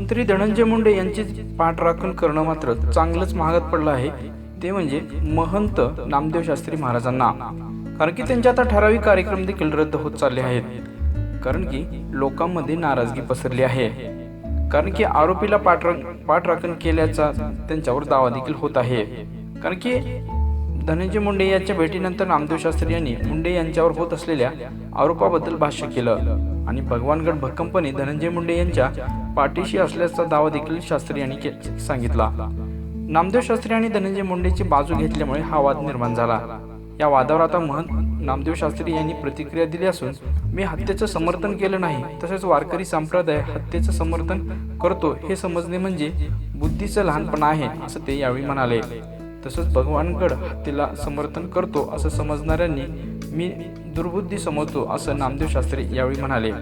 मंत्री धनंजय मुंडे यांची पाठराखण करणं मात्र चांगलंच महागात पडलं आहे. ते म्हणजे महंत नामदेव शास्त्री महाराजांना. कारण की त्यांचे आता ठराविक कार्यक्रम देखील रद्द होत चालले आहेत. कारण की लोकांमध्ये नाराजगी पसरली आहे. कारण की आरोपीला पाठरा पाठराखण केल्याचा त्यांच्यावर दावा देखील होत आहे. कारण की धनंजय मुंडे यांच्या भेटीनंतर नामदेव शास्त्री यांनी मुंडे यांच्यावर होत असलेल्या आरोपाबद्दल भाष्य केलं. आणि भगवानगड भक्कमपणे धनंजय मुंडे यांच्या पाठीशी असल्याचा दावा देखील शास्त्री यांनी के- सांगितला. नामदेव शास्त्री आणि धनंजय मुंडेची बाजू घेतल्यामुळे हा वाद निर्माण झाला. या वादावर आता महंत नामदेव शास्त्री यांनी प्रतिक्रिया दिली असून मी हत्येचं समर्थन केलं नाही तसेच वारकरी संप्रदाय हत्येचं समर्थन करतो हे समजणे म्हणजे बुद्धीचं लहानपण आहे असं ते यावेळी म्हणाले. तसंच भगवानगड हत्येला समर्थन करतो असं समजणाऱ्यांनी मी दुर्बुद्धी समजतो असं नामदेव शास्त्री यावेळी म्हणाले.